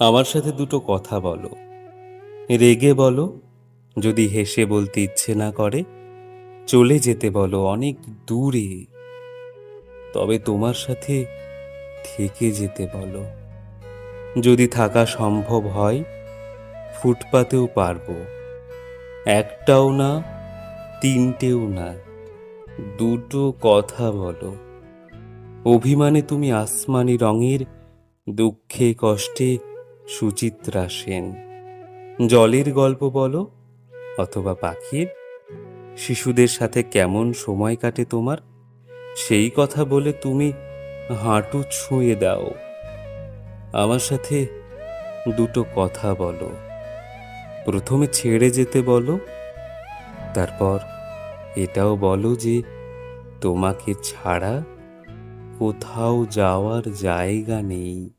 আমার সাথে দুটো কথা বলো। রেগে বলো, যদি হেসে বলতে ইচ্ছে না করে, চলে যেতে বলো অনেক দূরে। তবে তোমার সাথে থেকে যেতে বলো। যদি থাকা সম্ভব হয়, ফুটপাতেও পারব। একটাও না, তিনটেও না, দুটো কথা বলো। অভিমানে তুমি আসমানি রঙের দুঃখে কষ্টে সুচিত্রা সেন। জলের গল্প বলো অথবা পাখির? শিশুদের সাথে কেমন সময় কাটে তোমার? সেই কথা বলে তুমি হাঁটু ছুঁয়ে দাও। আমার সাথে দুটো কথা বলো। প্রথমে ছেড়ে যেতে বলো। তারপর এটাও বলো যে তোমাকে ছাড়া কোথাও যাওয়ার জায়গা নেই।